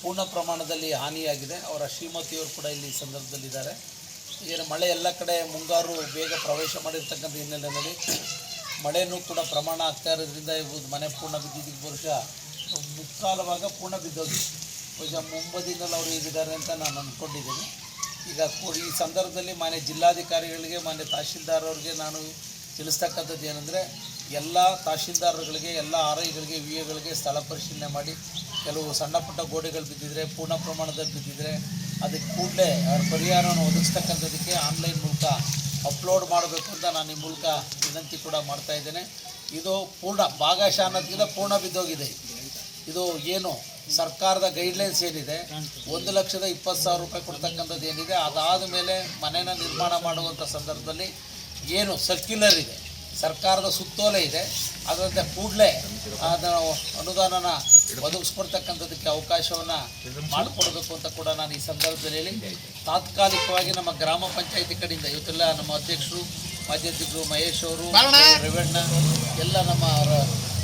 ಪೂರ್ಣ ಪ್ರಮಾಣದಲ್ಲಿ ಹಾನಿಯಾಗಿದೆ. ಅವರ ಶ್ರೀಮತಿಯವರು ಕೂಡ ಇಲ್ಲಿ ಸಂದರ್ಭದಲ್ಲಿದ್ದಾರೆ. ಏನು ಮಳೆ ಎಲ್ಲ ಕಡೆ ಮುಂಗಾರು ಬೇಗ ಪ್ರವೇಶ ಮಾಡಿರ್ತಕ್ಕಂಥ ಹಿನ್ನೆಲೆಯಲ್ಲಿ ಮಳೆಯೂ ಕೂಡ ಪ್ರಮಾಣ ಆಗ್ತಾ ಇರೋದ್ರಿಂದ ಇರ್ಬೋದು ಮನೆ ಪೂರ್ಣ ಬಿದ್ದಿದ್ದಕ್ಕೆ ಬಹುಶಃ ಮುಕ್ಕಾಲ ಭಾಗ ಪೂರ್ಣ ಬಿದ್ದೋದು. ಬಹುಶಃ ಮುಂಬದಿನಲ್ಲಿ ಅವರು ಹೇಗಿದ್ದಾರೆ ಅಂತ ನಾನು ಅಂದ್ಕೊಂಡಿದ್ದೀನಿ. ಈಗ ಈ ಸಂದರ್ಭದಲ್ಲಿ ಮಾನ್ಯ ಜಿಲ್ಲಾಧಿಕಾರಿಗಳಿಗೆ, ಮಾನ್ಯ ತಹಶೀಲ್ದಾರ್ ಅವರಿಗೆ ನಾನು ತಿಳಿಸ್ತಕ್ಕಂಥದ್ದು ಏನಂದರೆ, ಎಲ್ಲ ತಹಶೀಲ್ದಾರ್ಗಳಿಗೆ, ಎಲ್ಲ ಆರ್ ಐಗಳಿಗೆ ವಿ ಎಗಳಿಗೆ ಸ್ಥಳ ಪರಿಶೀಲನೆ ಮಾಡಿ, ಕೆಲವು ಸಣ್ಣ ಪುಟ್ಟ ಗೋಡೆಗಳು ಬಿದ್ದಿದ್ರೆ, ಪೂರ್ಣ ಪ್ರಮಾಣದಲ್ಲಿ ಬಿದ್ದಿದ್ರೆ, ಅದಕ್ಕೆ ಕೂಡಲೇ ಅವ್ರ ಪರಿಹಾರವನ್ನು ಒದಗಿಸ್ತಕ್ಕಂಥದಕ್ಕೆ ಆನ್ಲೈನ್ ಮೂಲಕ ಅಪ್ಲೋಡ್ ಮಾಡಬೇಕು ಅಂತ ನಾನು ಈ ಮೂಲಕ ವಿನಂತಿ ಕೂಡ ಮಾಡ್ತಾ ಇದ್ದೇನೆ. ಇದು ಪೂರ್ಣ ಭಾಗಶಃ ಅನ್ನೋದಕ್ಕಿಂತ ಪೂರ್ಣ ಬಿದ್ದೋಗಿದೆ. ಇದು ಏನು ಸರ್ಕಾರದ ಗೈಡ್ಲೈನ್ಸ್ ಏನಿದೆ? ಒಂದು ಲಕ್ಷದ ಇಪ್ಪತ್ತು ಸಾವಿರ ರೂಪಾಯಿ ಕೊಡ್ತಕ್ಕಂಥದ್ದು ಏನಿದೆ? ಅದಾದ ಮೇಲೆ ಮನೇನ ನಿರ್ಮಾಣ ಮಾಡುವಂಥ ಸಂದರ್ಭದಲ್ಲಿ ಏನು ಸರ್ಕ್ಯುಲರ್ ಇದೆ. ಸರ್ಕಾರದ ಸುತ್ತೋಲೆ ಇದೆ. ಅದರಂತೆ ಕೂಡಲೇ ಅದನ್ನು ಅನುದಾನನ ಒದಗಿಸ್ಕೊಡ್ತಕ್ಕಂಥದ್ದಕ್ಕೆ ಅವಕಾಶವನ್ನು ಮಾಡಿಕೊಡ್ಬೇಕು ಅಂತ ಕೂಡ ನಾನು ಈ ಸಂದರ್ಭದಲ್ಲಿ ಹೇಳಿ ತಾತ್ಕಾಲಿಕವಾಗಿ ನಮ್ಮ ಗ್ರಾಮ ಪಂಚಾಯಿತಿ ಕಡೆಯಿಂದ ಇವತ್ತೆಲ್ಲ ನಮ್ಮ ಅಧ್ಯಕ್ಷರು ಮಾಜಿ ಅಧ್ಯಕ್ಷರು ಮಹೇಶ್ ಅವರು ರೇವಣ್ಣ ಎಲ್ಲ ನಮ್ಮ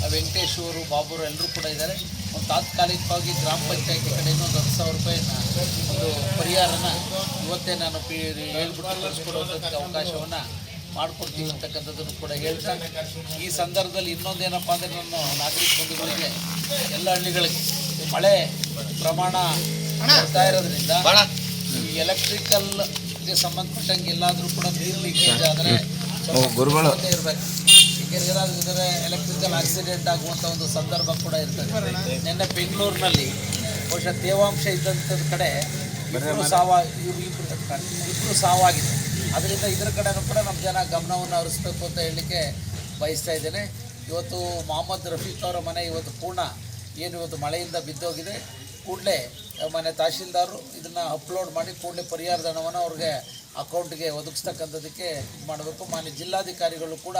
ವೆಂಕಟೇಶ್ ಅವರು ಬಾಬುರು ಎಲ್ಲರೂ ಕೂಡ ಇದ್ದಾರೆ. ಒಂದು ತಾತ್ಕಾಲಿಕವಾಗಿ ಗ್ರಾಮ ಪಂಚಾಯತಿ ಕಡೆಯಿಂದ ಒಂದು ಹತ್ತು ಸಾವಿರ ರೂಪಾಯಿನ ಒಂದು ಪರಿಹಾರನ ಇವತ್ತೇ ನಾನು ಪಿ ಹೇಳ್ಬಿಟ್ಟು ಕಳಿಸ್ಕೊಡೋದಕ್ಕೆ ಅವಕಾಶವನ್ನು ಮಾಡಿಕೊಡ್ತೀವಿ ಅಂತಕ್ಕಂಥದ್ದನ್ನು ಕೂಡ ಹೇಳ್ತಾ ಈ ಸಂದರ್ಭದಲ್ಲಿ ಇನ್ನೊಂದೇನಪ್ಪ ಅಂದರೆ ನಾನು ನಾಗರಿಕ ಬಂಧುಗಳಿಗೆ ಎಲ್ಲ ಹಳ್ಳಿಗಳಿಗೆ ಮಳೆ ಪ್ರಮಾಣ ಬರ್ತಾ ಇರೋದ್ರಿಂದ ಈ ಎಲೆಕ್ಟ್ರಿಕಲ್ಗೆ ಸಂಬಂಧಪಟ್ಟಂಗೆ ಎಲ್ಲಾದರೂ ಕೂಡ ನೀರು ಲೀಕೇಜ್ ಆದರೆ ಇರಬೇಕು. ಏನಾದ್ರೆ ಎಲೆಕ್ಟ್ರಿಕಲ್ ಆಕ್ಸಿಡೆಂಟ್ ಆಗುವಂಥ ಒಂದು ಸಂದರ್ಭ ಕೂಡ ಇರ್ತದೆ. ನಿನ್ನೆ ಬೆಂಗಳೂರಿನಲ್ಲಿ ಬಹುಶಃ ತೇವಾಂಶ ಇದ್ದಂಥದ್ದು ಕಡೆ ಇಬ್ಬರು ಸಾವ ಇಬ್ಬರು ಸಾವಾಗಿದೆ. ಅದರಿಂದ ಇದರ ಕಡೆನೂ ಕೂಡ ನಮ್ಮ ಜನ ಗಮನವನ್ನು ಹರಿಸ್ಬೇಕು ಅಂತ ಹೇಳಲಿಕ್ಕೆ ಬಯಸ್ತಾ ಇದ್ದೇನೆ. ಇವತ್ತು ಮೊಹಮ್ಮದ್ ರಫೀಕ್ ಅವರ ಮನೆ ಇವತ್ತು ಪೂರ್ಣ. ಏನು ಇವತ್ತು ಮಳೆಯಿಂದ ಬಿದ್ದೋಗಿದೆ. ಕೂಡಲೇ ಮನೆ ತಹಶೀಲ್ದಾರರು ಇದನ್ನು ಅಪ್ಲೋಡ್ ಮಾಡಿ ಕೂಡಲೇ ಪರಿಹಾರದ ಹಣವನ್ನು ಅವ್ರಿಗೆ ಅಕೌಂಟ್ಗೆ ಒದಗಿಸ್ತಕ್ಕಂಥದ್ದಕ್ಕೆ ಇದು ಮಾಡಬೇಕು. ಮಾನ್ಯ ಜಿಲ್ಲಾಧಿಕಾರಿಗಳು ಕೂಡ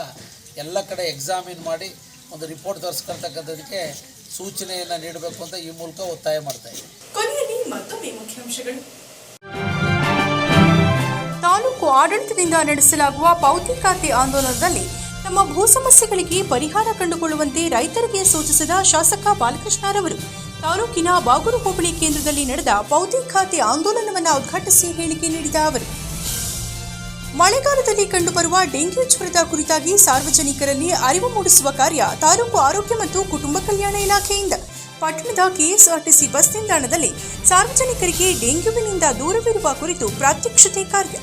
ಎಲ್ಲ ಕಡೆ ಎಕ್ಸಾಮಿನ್ ಮಾಡಿ ಒಂದು ರಿಪೋರ್ಟ್ ತರಿಸ್ಕೊಳ್ತಕ್ಕಂಥದಕ್ಕೆ ಸೂಚನೆಯನ್ನು ನೀಡಬೇಕು ಅಂತ ಈ ಮೂಲಕ ಒತ್ತಾಯ ಮಾಡ್ತಾ ಇದ್ದೀನಿ. ಕೊನೆಯಲ್ಲಿ ಮತ್ತೊಮ್ಮೆ ಮುಖ್ಯಾಂಶಗಳು. ತಾಲೂಕು ಆಡಳಿತದಿಂದ ನಡೆಸಲಾಗುವ ಪೌತಿ ಖಾತೆ ಆಂದೋಲನದಲ್ಲಿ ತಮ್ಮ ಭೂ ಸಮಸ್ಯೆಗಳಿಗೆ ಪರಿಹಾರ ಕಂಡುಕೊಳ್ಳುವಂತೆ ರೈತರಿಗೆ ಸೂಚಿಸಿದ ಶಾಸಕ ಬಾಲಕೃಷ್ಣರವರು ತಾಲೂಕಿನ ಬಾಗೂರು ಹೋಬಳಿ ಕೇಂದ್ರದಲ್ಲಿ ನಡೆದ ಪೌತಿ ಖಾತೆ ಆಂದೋಲನವನ್ನು ಉದ್ಘಾಟಿಸಿ ಹೇಳಿಕೆ ನೀಡಿದ ಅವರು. ಮಳೆಗಾಲದಲ್ಲಿ ಕಂಡುಬರುವ ಡೆಂಗ್ಯೂ ಜ್ವರದ ಕುರಿತಾಗಿ ಸಾರ್ವಜನಿಕರಲ್ಲಿ ಅರಿವು ಮೂಡಿಸುವ ಕಾರ್ಯ ತಾಲೂಕು ಆರೋಗ್ಯ ಮತ್ತು ಕುಟುಂಬ ಕಲ್ಯಾಣ ಇಲಾಖೆಯಿಂದ. ಪಟ್ಟಣದ ಕೆಎಸ್ಆರ್ಟಿಸಿ ಬಸ್ ನಿಲ್ದಾಣದಲ್ಲಿ ಸಾರ್ವಜನಿಕರಿಗೆ ಡೆಂಗ್ಯೂವಿನಿಂದ ದೂರವಿರುವ ಕುರಿತು ಪ್ರಾತ್ಯಕ್ಷತೆ ಕಾರ್ಯ.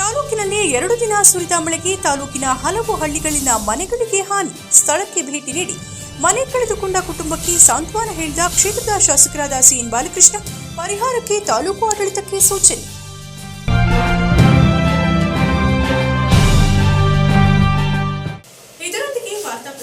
ತಾಲೂಕಿನಲ್ಲಿ ಎರಡು ದಿನ ಸುರಿದ ಮಳೆಗೆ ತಾಲೂಕಿನ ಹಲವು ಹಳ್ಳಿಗಳಿಂದ ಮನೆಗಳಿಗೆ ಹಾನಿ. ಸ್ಥಳಕ್ಕೆ ಭೇಟಿ ನೀಡಿ ಮನೆ ಕಳೆದುಕೊಂಡ ಕುಟುಂಬಕ್ಕೆ ಸಾಂತ್ವನ ಹೇಳಿದ ಕ್ಷೇತ್ರದ ಶಾಸಕರಾದ ಸಿಎನ್ ಬಾಲಕೃಷ್ಣ. ಪರಿಹಾರಕ್ಕೆ ತಾಲೂಕು ಆಡಳಿತಕ್ಕೆ ಸೂಚನೆ.